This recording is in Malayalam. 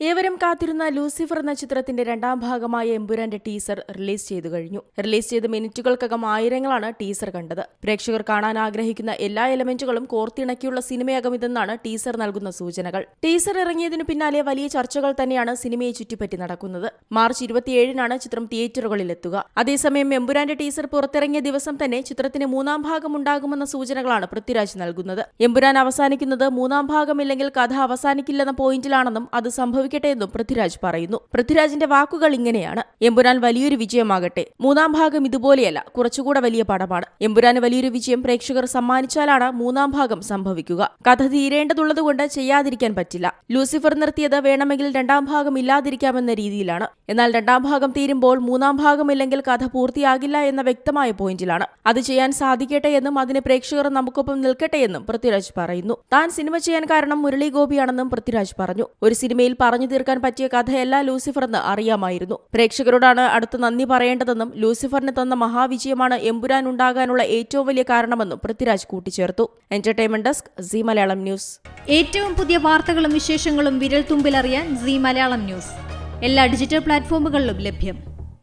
ഏവരും കാത്തിരുന്ന ലൂസിഫർ എന്ന ചിത്രത്തിന്റെ രണ്ടാം ഭാഗമായ എമ്പുരാന്റെ ടീസർ റിലീസ് ചെയ്തു കഴിഞ്ഞു. റിലീസ് ചെയ്ത മിനിറ്റുകൾക്കകം ആയിരങ്ങളാണ് ടീസർ കണ്ടത്. പ്രേക്ഷകർ കാണാൻ ആഗ്രഹിക്കുന്ന എല്ലാ എലമെന്റുകളും കോർത്തിണക്കിയുള്ള സിനിമയാകും ഇതെന്നാണ് ടീസർ നൽകുന്ന സൂചനകൾ. ടീസർ ഇറങ്ങിയതിനു പിന്നാലെ വലിയ ചർച്ചകൾ തന്നെയാണ് സിനിമയെ ചുറ്റിപ്പറ്റി നടക്കുന്നത്. മാർച്ച് ഇരുപത്തിയേഴിനാണ് ചിത്രം തിയേറ്ററുകളിൽ എത്തുക അതേസമയം എമ്പുരാന്റെ ടീസർ പുറത്തിറങ്ങിയ ദിവസം തന്നെ ചിത്രത്തിന് മൂന്നാം ഭാഗം ഉണ്ടാകുമെന്ന സൂചനകളാണ് പൃഥ്വിരാജ് നൽകുന്നത്. എമ്പുരാൻ അവസാനിക്കുന്നത് മൂന്നാം ഭാഗമില്ലെങ്കിൽ കഥ അവസാനിക്കില്ലെന്ന പോയിന്റിലാണെന്നും അത് സംഭവിക്കട്ടെ എന്നും പൃഥ്വിരാജ് പറയുന്നു. പൃഥ്വിരാജിന്റെ വാക്കുകൾ ഇങ്ങനെയാണ്. എമ്പുരാൻ വലിയൊരു വിജയമാകട്ടെ. മൂന്നാം ഭാഗം ഇതുപോലെയല്ല. കുറച്ചുകൂടെ വലിയ പടമാണ്. എമ്പുരാന് വലിയൊരു വിജയം പ്രേക്ഷകർ സമ്മാനിച്ചാലാണ് മൂന്നാം ഭാഗം സംഭവിക്കുക. കഥ തീരേണ്ടതുള്ളതുകൊണ്ട് ചെയ്യാതിരിക്കാൻ പറ്റില്ല. ലൂസിഫർ നിർത്തിയത് വേണമെങ്കിൽ രണ്ടാം ഭാഗം ഇല്ലാതിരിക്കാമെന്ന രീതിയിലാണ്. എന്നാൽ രണ്ടാം ഭാഗം തീരുമ്പോൾ മൂന്നാം ഭാഗമില്ലെങ്കിൽ കഥ പൂർത്തിയാകില്ല എന്ന വ്യക്തമായ പോയിന്റിലാണ്. അത് ചെയ്യാൻ സാധിക്കട്ടെ എന്നും അതിന് പ്രേക്ഷകർ നമുക്കൊപ്പം നിൽക്കട്ടെ എന്നും പൃഥ്വിരാജ് പറയുന്നു. താൻ സിനിമ ചെയ്യാൻ കാരണം മുരളി ഗോപിയാണെന്നും പൃഥ്വിരാജ് പറഞ്ഞു. ഒരു സിനിമയിൽ പറഞ്ഞു തീർക്കാൻ പറ്റിയ കഥയല്ല ലൂസിഫറെന്ന് അറിയാമായിരുന്നു. പ്രേക്ഷകരോടാണ് അടുത്ത് നന്ദി പറയേണ്ടതെന്നും ലൂസിഫറിന് തന്ന മഹാവിജയമാണ് എമ്പുരാൻ ഉണ്ടാകാനുള്ള ഏറ്റവും വലിയ കാരണമെന്നും പൃഥ്വിരാജ് കൂട്ടിച്ചേർത്തു. Entertainment desk Zee Malayalam news. ഏറ്റവും പുതിയ വാർത്തകളും വിശേഷങ്ങളും വിരൽ തുമ്പിലറിയാൻ സി മലയാളം ന്യൂസ്. എല്ലാ ഡിജിറ്റൽ പ്ലാറ്റ്ഫോമുകളിലും ലഭ്യം.